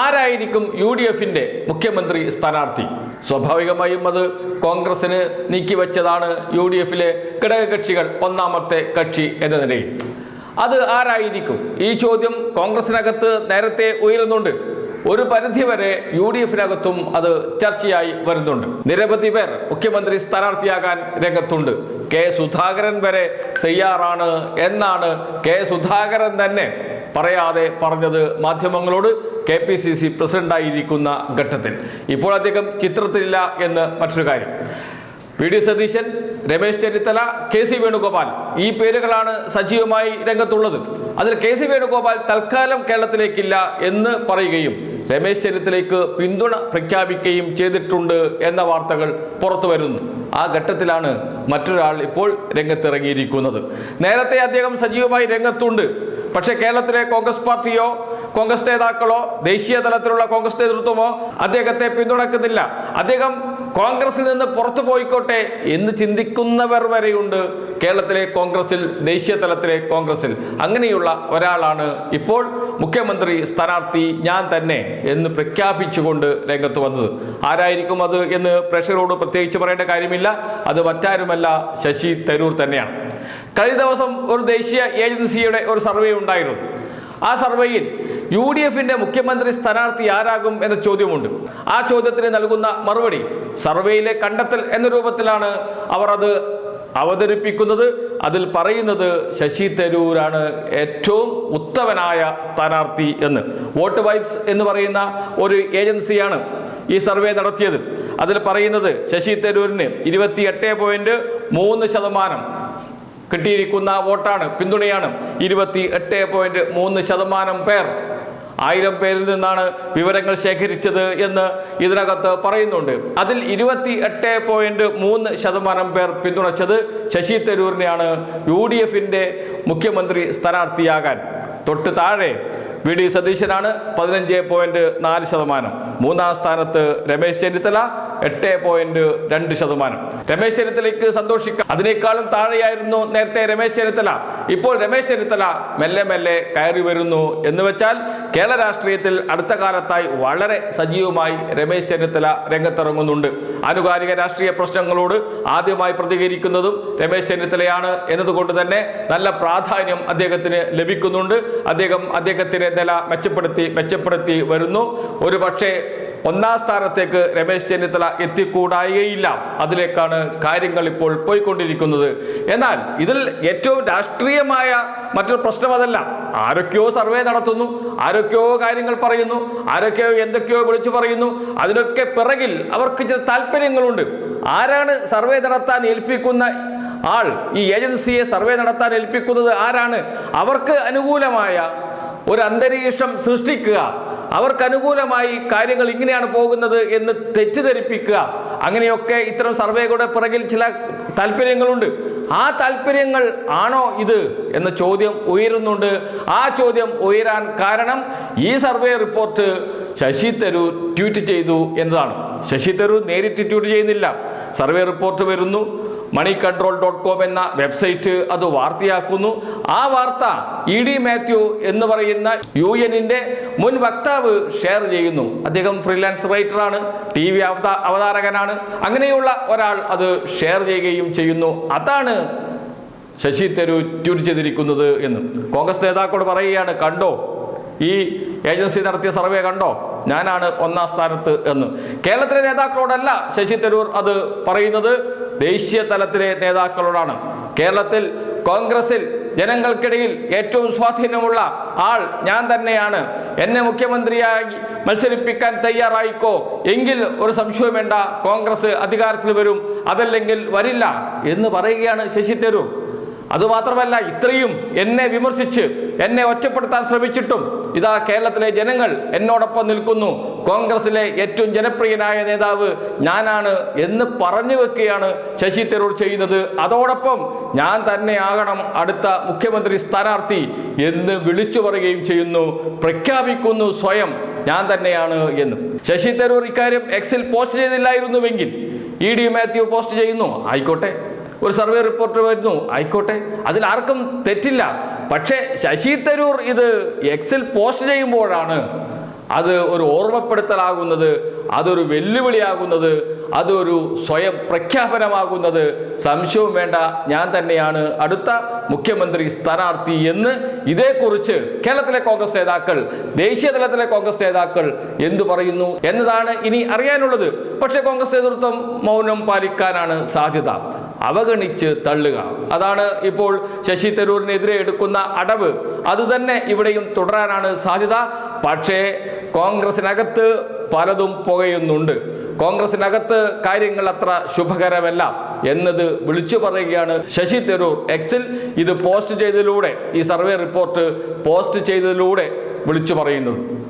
ആരായിരിക്കും U D എഫിന്റെ മുഖ്യമന്ത്രി സ്ഥാനാർത്ഥി? സ്വാഭാവികമായും അത് കോൺഗ്രസിന് നീക്കിവെച്ചതാണ് യു ഡി എഫിലെ ഘടകകക്ഷികൾ ഒന്നാമത്തെ കക്ഷി എന്ന നിലയിൽ. അത് ആരായിരിക്കും? ഈ ചോദ്യം കോൺഗ്രസിനകത്ത് നേരത്തെ ഉയരുന്നുണ്ട്. ഒരു പരിധിവരെ യു ഡി എഫിനകത്തും അത് ചർച്ചയായി വരുന്നുണ്ട്. നിരവധി പേർ മുഖ്യമന്ത്രി സ്ഥാനാർത്ഥിയാകാൻ രംഗത്തുണ്ട്. കെ സുധാകരൻ വരെ തയ്യാറാണ് എന്നാണ് കെ സുധാകരൻ തന്നെ പറയാതെ പറഞ്ഞത് മാധ്യമങ്ങളോട്. കെ പി സി സി പ്രസിഡന്റായിരിക്കുന്ന ഘട്ടത്തിൽ. ഇപ്പോൾ അദ്ദേഹം ചിത്രത്തിലില്ല എന്ന് മറ്റൊരു കാര്യം. P D Satheesan Ramesh Chennithala K C Venugopal ഈ പേരുകളാണ് സജീവമായി രംഗത്തുള്ളത്. അതിൽ കെ സി വേണുഗോപാൽ തൽക്കാലം കേരളത്തിലേക്കില്ല എന്ന് പറയുകയും രമേശ് ചെന്നിത്തലയ്ക്ക് പിന്തുണ പ്രഖ്യാപിക്കുകയും ചെയ്തിട്ടുണ്ട് എന്ന വാർത്തകൾ പുറത്തു വരുന്നു. ആ ഘട്ടത്തിലാണ് മറ്റൊരാൾ ഇപ്പോൾ രംഗത്തിറങ്ങിയിരിക്കുന്നത്. നേരത്തെ അദ്ദേഹം സജീവമായി രംഗത്തുണ്ട്. പക്ഷേ കേരളത്തിലെ കോൺഗ്രസ് പാർട്ടിയോ കോൺഗ്രസ് നേതാക്കളോ ദേശീയ തലത്തിലുള്ള കോൺഗ്രസ് നേതൃത്വമോ അദ്ദേഹത്തെ പിന്തുണക്കുന്നില്ല. അദ്ദേഹം കോൺഗ്രസിൽ നിന്ന് പുറത്തു പോയിക്കോട്ടെ എന്ന് ചിന്തിക്കുന്നവർ വരെയുണ്ട് കേരളത്തിലെ കോൺഗ്രസിൽ ദേശീയ തലത്തിലെ കോൺഗ്രസിൽ. അങ്ങനെയുള്ള ഒരാളാണ് ഇപ്പോൾ മുഖ്യമന്ത്രി സ്ഥാനാർത്ഥി ഞാൻ തന്നെ എന്ന് പ്രഖ്യാപിച്ചുകൊണ്ട് രംഗത്ത് വന്നത്. ആരായിരിക്കും അത് എന്ന് പ്രേക്ഷകരോട് പ്രത്യേകിച്ച് പറയേണ്ട കാര്യമില്ല. അത് മറ്റാരുമല്ല ശശി തരൂർ തന്നെയാണ്. കഴിഞ്ഞ ദിവസം ഒരു ദേശീയ ഏജൻസിയുടെ ഒരു സർവേ ഉണ്ടായിരുന്നു. ആ സർവേയിൽ യു ഡി എഫിന്റെ മുഖ്യമന്ത്രി സ്ഥാനാർത്ഥി ആരാകും എന്ന ചോദ്യമുണ്ട്. ആ ചോദ്യത്തിന് നൽകുന്ന മറുപടി സർവേയിലെ കണ്ടെത്തൽ എന്ന രൂപത്തിലാണ് അവർ അത് അവതരിപ്പിക്കുന്നത്. അതിൽ പറയുന്നത് ശശി തരൂരാണ് ഏറ്റവും ഉത്തമനായ സ്ഥാനാർത്ഥി എന്ന്. വോട്ട് വൈബ്സ് എന്ന് പറയുന്ന ഒരു ഏജൻസിയാണ് ഈ സർവേ നടത്തിയത്. അതിൽ പറയുന്നത് ശശി തരൂരിന് ഇരുപത്തി എട്ട് പോയിന്റ് മൂന്ന് ശതമാനം കിട്ടിയിരിക്കുന്ന വോട്ടാണ് പിന്തുണയാണ്. ഇരുപത്തി എട്ട് പോയിന്റ് മൂന്ന് ശതമാനം പേർ. ആയിരം പേരിൽ നിന്നാണ് വിവരങ്ങൾ ശേഖരിച്ചത് എന്ന് ഇതിനകത്ത് പറയുന്നുണ്ട്. അതിൽ ഇരുപത്തി എട്ട് പോയിന്റ് മൂന്ന് ശതമാനം പേർ പിന്തുണച്ചത് ശശി തരൂരിനെയാണ് യു ഡി എഫിന്റെ മുഖ്യമന്ത്രി സ്ഥാനാർത്ഥിയാകാൻ. തൊട്ട് താഴെ വി ഡി സതീശനാണ് പതിനഞ്ച് പോയിന്റ് നാല് ശതമാനം. മൂന്നാം സ്ഥാനത്ത് രമേശ് ചെന്നിത്തല എട്ട് പോയിന്റ് രണ്ട് ശതമാനം. രമേശ് ചെന്നിത്തലയ്ക്ക് സന്തോഷിക്കാം. അതിനേക്കാളും താഴെയായിരുന്നു നേരത്തെ രമേശ് ചെന്നിത്തല. ഇപ്പോൾ രമേശ് ചെന്നിത്തല മെല്ലെ മെല്ലെ കയറി വരുന്നു എന്ന് വെച്ചാൽ കേരള രാഷ്ട്രീയത്തിൽ അടുത്ത കാലത്തായി വളരെ സജീവമായി രമേശ് ചെന്നിത്തല രംഗത്തിറങ്ങുന്നുണ്ട്. ആനുകാലിക രാഷ്ട്രീയ പ്രശ്നങ്ങളോട് ആദ്യമായി പ്രതികരിക്കുന്നതും രമേശ് ചെന്നിത്തലയാണ് എന്നതുകൊണ്ട് തന്നെ നല്ല പ്രാധാന്യം അദ്ദേഹത്തിന് ലഭിക്കുന്നുണ്ട്. അദ്ദേഹം അദ്ദേഹത്തിന്റെ നില മെച്ചപ്പെടുത്തി മെച്ചപ്പെടുത്തി വരുന്നു. ഒരു പക്ഷേ ഒന്നാം സ്ഥാനത്തേക്ക് രമേശ് ചെന്നിത്തല എത്തിക്കൂടായികയില്ല. അതിലേക്കാണ് കാര്യങ്ങൾ ഇപ്പോൾ പോയിക്കൊണ്ടിരിക്കുന്നത്. എന്നാൽ ഇതിൽ ഏറ്റവും രാഷ്ട്രീയമായ മറ്റൊരു പ്രശ്നം അതല്ല. ആരൊക്കെയോ സർവേ നടത്തുന്നു ആരൊക്കെയോ കാര്യങ്ങൾ പറയുന്നു ആരൊക്കെയോ എന്തൊക്കെയോ വിളിച്ചു പറയുന്നു. അതിനൊക്കെ പിറകിൽ അവർക്ക് ചില താല്പര്യങ്ങളുണ്ട്. ആരാണ് സർവേ നടത്താൻ ഏൽപ്പിക്കുന്ന ആൾ? ഈ ഏജൻസിയെ സർവേ നടത്താൻ ഏൽപ്പിക്കുന്നത് ആരാണ്? അവർക്ക് അനുകൂലമായ ഒരു അന്തരീക്ഷം സൃഷ്ടിക്കുക. അവർക്ക് അനുകൂലമായി കാര്യങ്ങൾ ഇങ്ങനെയാണ് പോകുന്നത് എന്ന് തെറ്റിദ്ധരിപ്പിക്കുക. അങ്ങനെയൊക്കെ ഇത്തരം സർവേകളുടെ പിറകിൽ ചില താല്പര്യങ്ങളുണ്ട്. ആ താല്പര്യങ്ങൾ ആണോ ഇത് എന്ന ചോദ്യം ഉയരുന്നുണ്ട്. ആ ചോദ്യം ഉയരാൻ കാരണം ഈ survey report Shashi Tharoor tweet ചെയ്തു എന്നതാണ്. ശശി തരൂർ നേരിട്ട് ട്വീറ്റ് ചെയ്യുന്നില്ല. സർവേ റിപ്പോർട്ട് വരുന്നു. മണി കൺട്രോൾ ഡോട്ട് കോം എന്ന വെബ്സൈറ്റ് അത് വാർത്തയാക്കുന്നു. ആ വാർത്ത ഇ ഡി മാത്യു എന്ന് പറയുന്ന യു എന്നിന്റെ മുൻ വക്താവ് ഷെയർ ചെയ്യുന്നു. അദ്ദേഹം ഫ്രീലാൻസ് റൈറ്ററാണ് ടി വി അവതാരകനാണ്. അങ്ങനെയുള്ള ഒരാൾ അത് ഷെയർ ചെയ്യുകയും ചെയ്യുന്നു. അതാണ് ശശി തരൂർ ട്വീറ്റ് ചെയ്തിരിക്കുന്നത് എന്ന്. കോൺഗ്രസ് നേതാക്കളോട് പറയുകയാണ് കണ്ടോ? ഈ ഏജൻസി നടത്തിയ സർവേ കണ്ടോ? ഞാനാണ് ഒന്നാം സ്ഥാനത്ത് എന്ന്. കേരളത്തിലെ നേതാക്കളോടല്ല ശശി തരൂർ അത് പറയുന്നത്. ദേശീയ തലത്തിലെ നേതാക്കളോടാണ്. കേരളത്തിൽ കോൺഗ്രസിൽ ജനങ്ങൾക്കിടയിൽ ഏറ്റവും സ്വാധീനമുള്ള ആൾ ഞാൻ തന്നെയാണ്. എന്നെ മുഖ്യമന്ത്രിയായി മത്സരിപ്പിക്കാൻ തയ്യാറായിക്കോ? എങ്കിൽ ഒരു സംശയം വേണ്ട. കോൺഗ്രസ് അധികാരത്തിൽ വരും. അതല്ലെങ്കിൽ വരില്ല എന്ന് പറയുകയാണ് ശശി തരൂർ. അതുമാത്രമല്ല ഇത്രയും എന്നെ വിമർശിച്ച് എന്നെ ഒറ്റപ്പെടുത്താൻ ശ്രമിച്ചിട്ടും ഇതാ കേരളത്തിലെ ജനങ്ങൾ എന്നോടൊപ്പം നിൽക്കുന്നു. കോൺഗ്രസിലെ ഏറ്റവും ജനപ്രിയനായ നേതാവ് ഞാനാണ് എന്ന് പറഞ്ഞു വെക്കുകയാണ് ശശി തരൂർ ചെയ്യുന്നത്. അതോടൊപ്പം ഞാൻ തന്നെ ആകണം അടുത്ത മുഖ്യമന്ത്രി സ്ഥാനാർത്ഥി എന്ന് വിളിച്ചു പറയുകയും ചെയ്യുന്നു. പ്രഖ്യാപിക്കുന്നു സ്വയം ഞാൻ തന്നെയാണ് എന്ന്. ശശി തരൂർ ഇക്കാര്യം എക്സിൽ പോസ്റ്റ് ചെയ്തില്ലായിരുന്നുവെങ്കിൽ ഇ ഡി മാത്യു പോസ്റ്റ് ചെയ്യുന്നു. ആയിക്കോട്ടെ. ഒരു സർവേ റിപ്പോർട്ട് വരുന്നു. ആയിക്കോട്ടെ. അതിൽ ആർക്കും തെറ്റില്ല. പക്ഷേ ശശി തരൂർ ഇത് എക്സിൽ പോസ്റ്റ് ചെയ്യുമ്പോഴാണ് അത് ഒരു ഓർമ്മപ്പെടുത്തലാകുന്നത് അതൊരു വെല്ലുവിളിയാകുന്നത് അതൊരു സ്വയം പ്രഖ്യാപനമാകുന്നത്. സംശയവും വേണ്ട ഞാൻ തന്നെയാണ് അടുത്ത മുഖ്യമന്ത്രി സ്ഥാനാർത്ഥി എന്ന് ഇതേക്കുറിച്ച് കേരളത്തിലെ കോൺഗ്രസ് നേതാക്കൾ ദേശീയ തലത്തിലെ കോൺഗ്രസ് നേതാക്കൾ എന്തു പറയുന്നു എന്നതാണ് ഇനി അറിയാനുള്ളത്. പക്ഷേ കോൺഗ്രസ് നേതൃത്വം മൗനം പാലിക്കാനാണ് സാധ്യത. അവഗണിച്ച് തള്ളുക. അതാണ് ഇപ്പോൾ ശശി തരൂരിനെതിരെ എടുക്കുന്ന അടവ്. അതുതന്നെ ഇവിടെയും തുടരാനാണ് സാധ്യത. പക്ഷേ കോൺഗ്രസിനകത്ത് പലതും പുകയുന്നുണ്ട്. കോൺഗ്രസിനകത്ത് കാര്യങ്ങൾ അത്ര ശുഭകരമല്ല എന്നത് വിളിച്ചു പറയുകയാണ് ശശി തരൂർ. എക്സിൽ ഇത് പോസ്റ്റ് ചെയ്തതിലൂടെ ഈ സർവേ റിപ്പോർട്ട് പോസ്റ്റ് ചെയ്തതിലൂടെ വിളിച്ചു പറയുന്നത്